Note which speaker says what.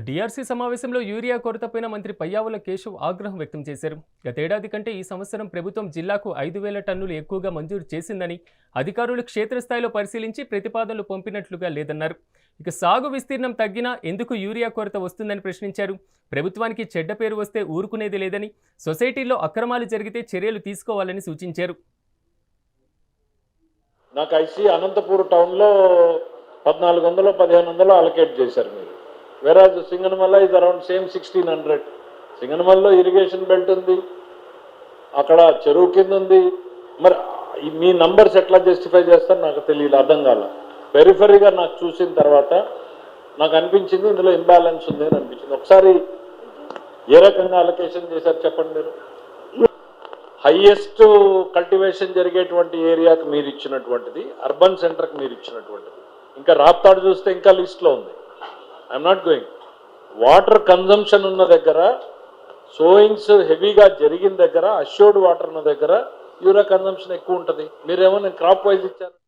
Speaker 1: DRC సమావేశంలో urea కొరతపైన మంత్రి పయ్యావుల కేశవ్ ఆగ్రహం వ్యక్తం చేశారు. గతేడాది కంటే ఈ సంవత్సరం ప్రభుత్వం జిల్లాకు ఐదు వేల టన్నులు ఎక్కువగా మంజూరు చేసిందని అధికారులు క్షేత్రస్థాయిలో పరిశీలించి ప్రతిపాదనలు పంపినట్లుగా లేదన్నారు. ఇక సాగు విస్తీర్ణం తగ్గినా ఎందుకు యూరియా కొరత వస్తుందని ప్రశ్నించారు. ప్రభుత్వానికి చెడ్డ పేరు వస్తే ఊరుకునేది లేదని సొసైటీలో అక్రమాలు జరిగితే చర్యలు తీసుకోవాలని సూచించారు.
Speaker 2: నాకు ఐసీ అనంతపూర్ టౌన్లో పద్నాలుగు వందలు పదిహేను వందలు అలకేట్ చేశారు మీరు. వేరాజ్ సింగనమల్ల ఇది అరౌండ్ సేమ్ సిక్స్టీన్ హండ్రెడ్ సింగనమల్లో ఇరిగేషన్ బెల్ట్ ఉంది. అక్కడ చెరువు కింద ఉంది. మరి మీ నంబర్స్ ఎట్లా జస్టిఫై చేస్తారు నాకు తెలియదు అర్థం కాల. పెరిఫరీగా నాకు చూసిన తర్వాత నాకు అనిపించింది ఇందులో ఇంబ్యాలెన్స్ ఉంది అని అనిపించింది. ఒకసారి ఏ రకంగా అలొకేషన్ చేశారు చెప్పండి మీరు? హయ్యెస్ట్ కల్టివేషన్ జరిగేటువంటి ఏరియాకి మీరు ఇచ్చినటువంటిది అర్బన్ సెంటర్కి మీరు ఇచ్చినటువంటిది. ఇంకా రాప్తాడు చూస్తే ఇంకా లిస్ట్లో ఉంది. I'm not going water consumption ఉన్న దగ్గర సోయింగ్స్ హెవీగా జరిగిన దగ్గర అష్యూర్డ్ వాటర్ ఉన్న దగ్గర యూరియా కన్జంప్షన్ ఎక్కువ ఉంటుంది. మీరేమో నేను క్రాప్ వైజ్ ఇచ్చాను.